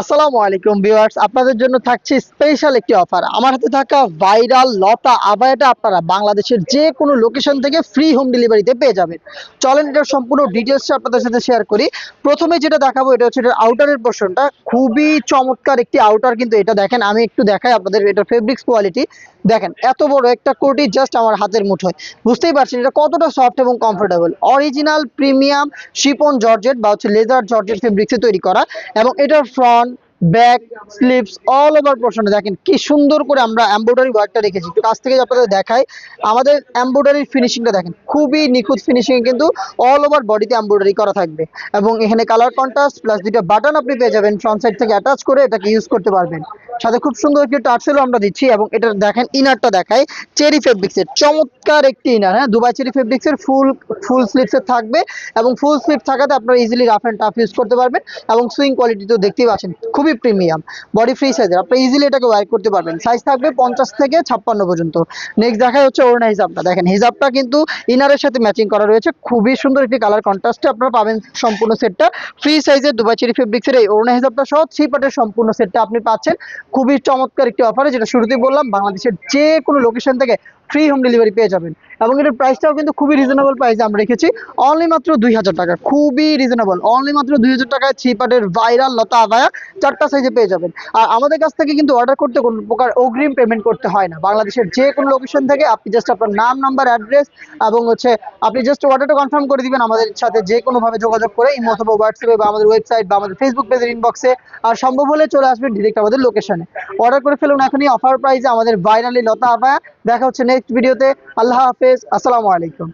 আসসালামু আলাইকুম ভিউয়ার্স, আপনাদের জন্য থাকছে স্পেশাল একটি অফার আমার হাতে থাকা ভাইরাল লতা আবায়াটা আপনারা বাংলাদেশের যে কোনো লোকেশন থেকে ফ্রি হোম ডেলিভারিতে পেয়ে যাবেন। চলেন এটার সম্পূর্ণ ডিটেলসটা আপনাদের সাথে শেয়ার করি। প্রথমে যেটা দেখাবো, এটা হচ্ছে এটার আউটারের পোর্শনটা খুবই চমৎকার একটি আউটার কিন্তু এটা দেখেন, আমি একটু দেখাই আপনাদের এটার ফেব্রিক্স কোয়ালিটি দেখেন, এত বড় একটা কোটি জাস্ট আমার হাতের মুঠোয়। বুঝতেই পারছেন এটা কতটা সফট এবং comfortable original premium chiffon georgette বা হচ্ছে লেজার জর্জেট ফেব্রিক্সে তৈরি করা। এবং এটার front back slips all over পোর্শনে দেখেন কি সুন্দর করে আমরা এমব্রয়ডারি ওয়ার্কটা রেখেছি একটু কাছ থেকে আপনাদের দেখাই। আমাদের এমব্রয়ডারির ফিনিশিংটা দেখেন, খুবই নিখুঁত ফিনিশিং কিন্তু অল ওভার বডিতে এমব্রয়ডারি করা থাকবে। এবং এখানে কালার কন্ট্রাস্ট প্লাস দুইটা বাটন আপনি পেয়ে যাবেন ফ্রন্ট সাইড থেকে অ্যাটাচ করে এটাকে ইউজ করতে পারবেন। সাথে খুব সুন্দর একটি টার্সেলও আমরা দিচ্ছি এবং এটা দেখেন ইনারটা দেখাই চেরি ফেব্রিক্সের চমৎকার একটি ইনার হ্যাঁ? দুবাই চেরি ফেব্রিক্সের ফুল ফুল স্লিভসের থাকবে এবং ফুল স্লিভ থাকাতে আপনারা easily rough and tough use করতে পারবেন এবং সুইং কোয়ালিটি তো দেখতেই পাচ্ছেন। খুবই প্রিমিয়াম। বডি ফ্রি সাইজের আপনি ইজিলি এটাকে ওয়ার করতে পারবেন। সাইজ থাকবে পঞ্চাশ থেকে ছাপ্পান্ন পর্যন্ত। নেক্সট দেখা হচ্ছে ওড়না হিসাবটা দেখেন হিসাবটা কিন্তু ইনারের সাথে ম্যাচিং করা রয়েছে। খুবই সুন্দর একটি কালার কন্ট্রাস্টে আপনারা পাবেন সম্পূর্ণ সেটটা। ফ্রি সাইজের দুবাই চেরি ফেব্রিক্সের এই ওড়না হিসাবটা সহ থ্রি পার্টের সম্পূর্ণ সেটটা আপনি পাচ্ছেন। খুবই চমৎকার একটি অফারে যেটা শুরুতেই বললাম, বাংলাদেশের যে কোনো লোকেশন থেকে ফ্রি হোম ডেলিভারি পেয়ে যাবেন। এবং এটার প্রাইসটাও কিন্তু খুবই রিজনেবল প্রাইসে আমরা রেখেছি। অনলি মাত্র দুই হাজার টাকা। খুবই রিজনেবল অনলি মাত্র দুই হাজার টাকায় থ্রি পার্টের ভাইরাল লতা আবায়া চারটা সাইজে পেয়ে যাবেন। আর আমাদের কাছ থেকে কিন্তু অর্ডার করতে কোনো প্রকার অগ্রিম পেমেন্ট করতে হয় না। বাংলাদেশের যে কোনো লোকেশন থেকে আপনি জাস্ট আপনার নাম নাম্বার অ্যাড্রেস এবং হচ্ছে আপনি জাস্ট অর্ডারটা কনফার্ম করে দিবেন আমাদের সাথে যে কোনোভাবে যোগাযোগ করে ইমো অথবা হোয়াটসঅ্যাপে বা আমাদের ওয়েবসাইট বা আমাদের ফেসবুক পেজের ইনবক্সে আর সম্ভব হলে চলে আসবেন ডিরেক্ট আমাদের লোকেশনে অর্ডার করে ফেলুন এখনই। অফার প্রাইসে আমাদের ভাইরালি লতা আবায়া। দেখা হচ্ছে নেক্সট ভিডিওতে আল্লাহ হাফেজ আসসালামু আলাইকুম।